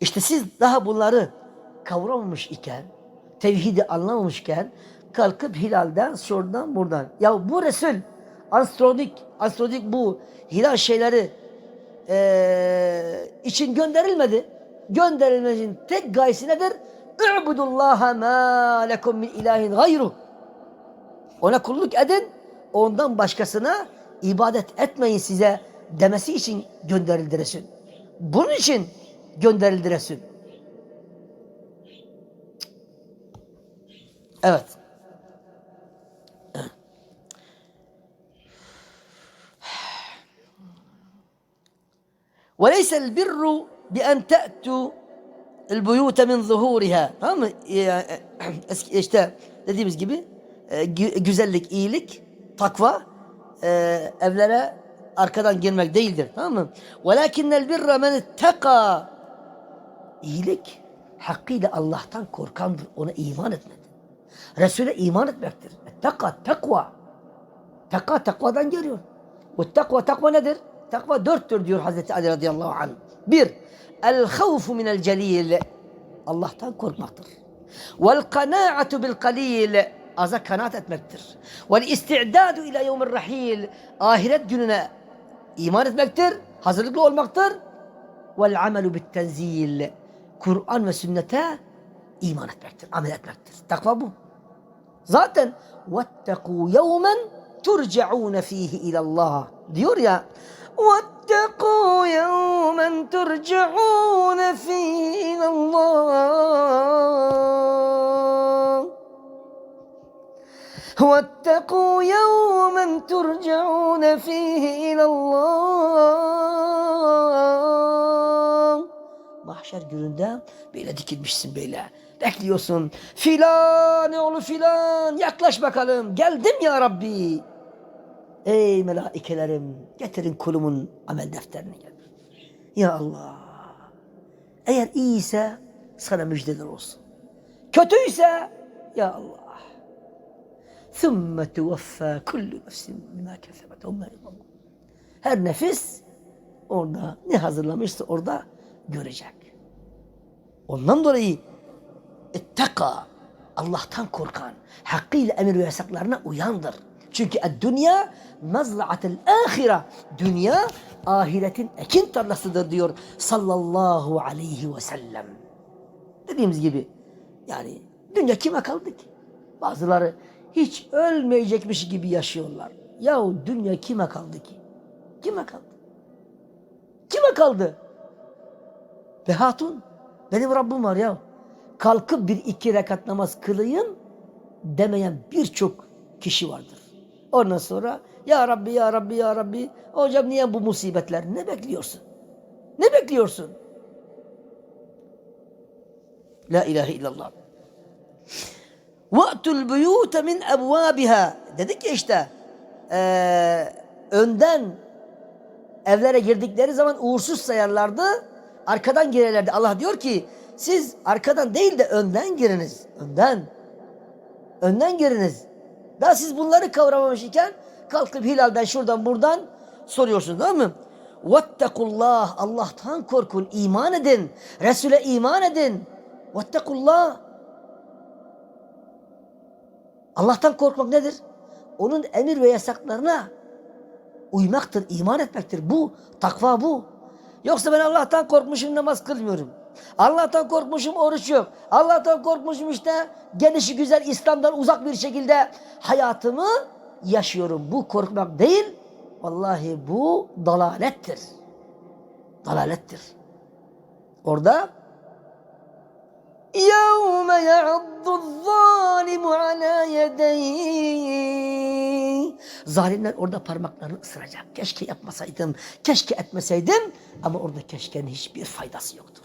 İşte siz daha bunları kavramamış iken, tevhidi anlamamışken kalkıp hilalden, şuradan, buradan. Ya bu Resul astronomik, astronomik bu hilal şeyleri eee, için gönderilmedi. Gönderilmesinin tek gayesi nedir? Ü'budullaha ma lekum min ilahin gayruh. Ona kulluk edin. Ondan başkasına ibadet etmeyin size demesi için gönderildi Resul. Bunun için gönderildi Resul. Evet. وليس البر بأن تأتوا البيوت من ظهورها. Tamam mı? Ya, Eski, işte dediğimiz gibi e, gü- güzellik, iyilik, takva e, evlere arkadan girmek değildir. Tamam mı? وَلَكِنَّ الْبِرَّ مَنِ اتَّقَى İyilik hakkıyla Allah'tan korkandır. Ona iman etmedi. Resul'e iman etmektir. Takva, takva. Takva takvadan geliyor. Ve takva takva nedir? Takva dörttür diyor Hazreti Ali radıyallahu anh. Bir, el havfu minel celil. Allah'tan korkmaktır. Vel kanaatu bil kalil. Aza kanaat etmektir. Vel isti'dadu ila yevmir rahil. Ahiret gününe iman etmektir. Hazırlıklı olmaktır. Vel amelu bit tenzil. Kur'an ve sünnete iman etmektir. Amel etmektir. Takva bu. Zaten وَاتَّقُوا يَوْمًا تُرْجَعُونَ ف۪يهِ إِلَى اللّٰهِ diyor ya وَاتَّقُوا يَوْمًا تُرْجَعُونَ ف۪يهِ إِلَى اللّٰهِ وَاتَّقُوا يَوْمًا تُرْجَعُونَ ف۪يهِ إِلَى اللّٰهِ mahşer gününde böyle dikilmişsin böyle. Bekliyorsun. Filan oğlu filan yaklaş bakalım. Geldim ya Rabbi. Ey melaikelerim getirin kulumun amel defterini. Ya Allah. Eğer iyiyse sana müjdeler olsun. Kötüyse ya Allah. ثُمَّ تُوَفَّى كُلُّ نَفْسٍ بِمَا كَسَبَتْ Her nefis orada ne hazırlamışsa orada görecek. Ondan dolayı ittaka Allah'tan korkan, hakkıyla emir ve yasaklarına uyandır. Çünkü dünya mazra'atel ahire. Dünya ahiretin ekin tarlasıdır diyor sallallahu aleyhi ve sellem. Dediğimiz gibi yani dünya kime kaldı ki? Bazıları hiç ölmeyecekmiş gibi yaşıyorlar. Yahu dünya kime kaldı ki? Kime kaldı? Kime kaldı? Ve hatun benim Rabbim var ya. Kalkıp bir iki rekat namaz kılayım demeyen birçok kişi vardır. Ondan sonra ya Rabbi ya Rabbi ya Rabbi hocam niye bu musibetler? Ne bekliyorsun? Ne bekliyorsun? La ilahe illallah. Ve'tul buyute min ebvabiha. Dedik ya işte e, önden evlere girdikleri zaman uğursuz sayarlardı. Arkadan girerlerdi. Allah diyor ki siz arkadan değil de önden giriniz. Önden. Önden giriniz. Daha siz bunları kavramamış iken kalkıp hilalden şuradan buradan soruyorsunuz değil mi? Vettekullah. Allah'tan korkun. iman edin. Resul'e iman edin. Vettekullah. Allah'tan korkmak nedir? Onun emir ve yasaklarına uymaktır, iman etmektir. Bu, takva bu. Yoksa ben Allah'tan korkmuşum namaz kılmıyorum. Allah'tan korkmuşum oruç yok. Allah'tan korkmuşum işte gelişi güzel İslam'dan uzak bir şekilde hayatımı yaşıyorum. Bu korkmak değil. Vallahi bu dalalettir. Dalalettir. Orada يَوْمَ يَعَضُّ الظَّالِمُ عَلَى يَدَيْهِ Zalimler orada parmaklarını ısıracak. Keşke yapmasaydım, keşke etmeseydim ama orada keşkenin hiçbir faydası yoktur.